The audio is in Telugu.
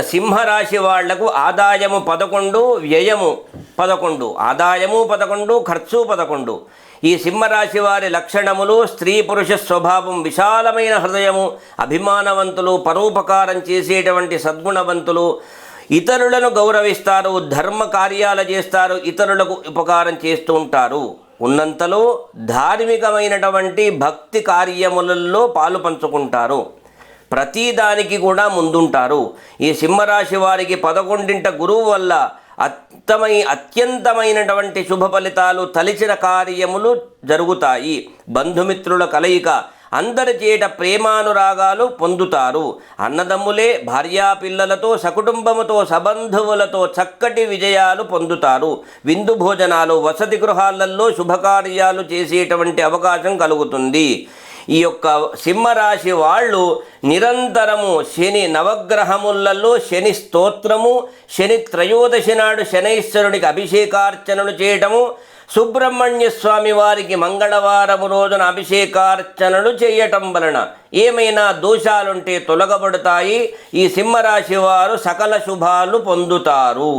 సింహరాశి వాళ్ళకు ఆదాయము పదకొండు వ్యయము పదకొండు. ఆదాయము పదకొండు ఖర్చు పదకొండు. ఈ సింహరాశి వారి లక్షణములు స్త్రీ పురుష స్వభావం విశాలమైన హృదయము అభిమానవంతులు పరోపకారం చేసేటువంటి సద్గుణవంతులు ఇతరులను గౌరవిస్తారు ధర్మ కార్యాలు చేస్తారు ఇతరులకు ఉపకారం చేస్తూ ఉంటారు. ఉన్నంతలో ధార్మికమైనటువంటి భక్తి కార్యములలో పాలు పంచుకుంటారు. ప్రతిదానికి కూడా ముందుంటారు. ఈ సింహరాశి వారికి పదకొండింట గురువు వల్ల అత్తమై అత్యంతమైనటువంటి శుభ ఫలితాలు తలిచిన కార్యములు జరుగుతాయి. బంధుమిత్రుల కలయిక అందరి చేట ప్రేమానురాగాలు పొందుతారు. అన్నదమ్ములే భార్యా పిల్లలతో సకుటుంబముతో సబంధువులతో చక్కటి విజయాలు పొందుతారు. విందు భోజనాలు వసతి గృహాలలో శుభకార్యాలు చేసేటువంటి అవకాశం కలుగుతుంది. ఈ యొక్క సింహరాశి వాళ్ళు నిరంతరము శని నవగ్రహములలో శని స్తోత్రము శని త్రయోదశి నాడు శనైశ్వరుడికి అభిషేకార్చనలు చేయటము సుబ్రహ్మణ్య స్వామి వారికి మంగళవారము రోజున అభిషేకార్చనలు చేయటం వలన ఏమైనా దోషాలుంటే తొలగబడతాయి. ఈ సింహరాశి వారు సకల శుభాలు పొందుతారు.